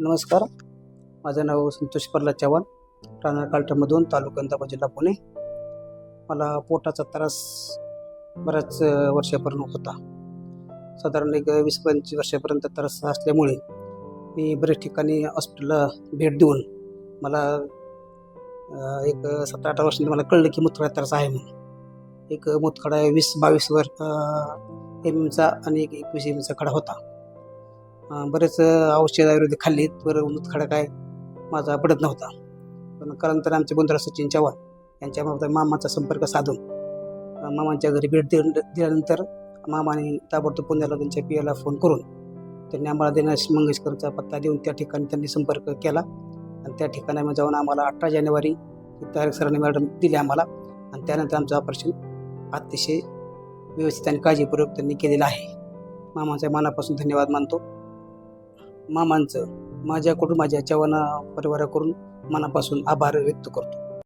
नमस्कार. माझं नाव संतोष प्रल्हाद चव्हाण राहणार कालठामधून तालुका जिल्हा पुणे. मला पोटाचा त्रास बऱ्याच वर्षापर्यंत होता. साधारण एक वीस पंचवीस वर्षापर्यंत त्रास असल्यामुळे मी बरेच ठिकाणी हॉस्पिटलला भेट देऊन मला एक सतरा अठरा वर्षांनी मला कळलं की मुतखडा त्रास आहे म्हणून. एक मुतखडा वीस बावीस वर एम एमचा आणि एक एकवीस एम एमचा खडा होता. बरेच औषध आयुर्वेदिक खाल्लीत बरं खडा काय माझा पडत नव्हता. पण कालांतर आमचे बंधुराव सचिन चव्हाण यांच्या मामाचा संपर्क साधून मामांच्या घरी भेट दे दिल्यानंतर मामाने ताबडतोब पुण्याला त्यांच्या पियाला फोन करून त्यांनी आम्हाला दिनेश मंगेशकरचा पत्ता देऊन त्या ठिकाणी त्यांनी संपर्क केला. आणि त्या ठिकाणी जाऊन आम्हाला अठरा जानेवारी तारीख सरांनी मॅडम दिली आम्हाला. आणि त्यानंतर आमचं ऑपरेशन अतिशय व्यवस्थित आणि काळजीपूर्वक त्यांनी केलेलं आहे. मामाच्या मनापासून धन्यवाद मानतो. मामांचं माझ्याकडून माझ्या चव्हाणा परिवाराकडून मनापासून आभार व्यक्त करतो.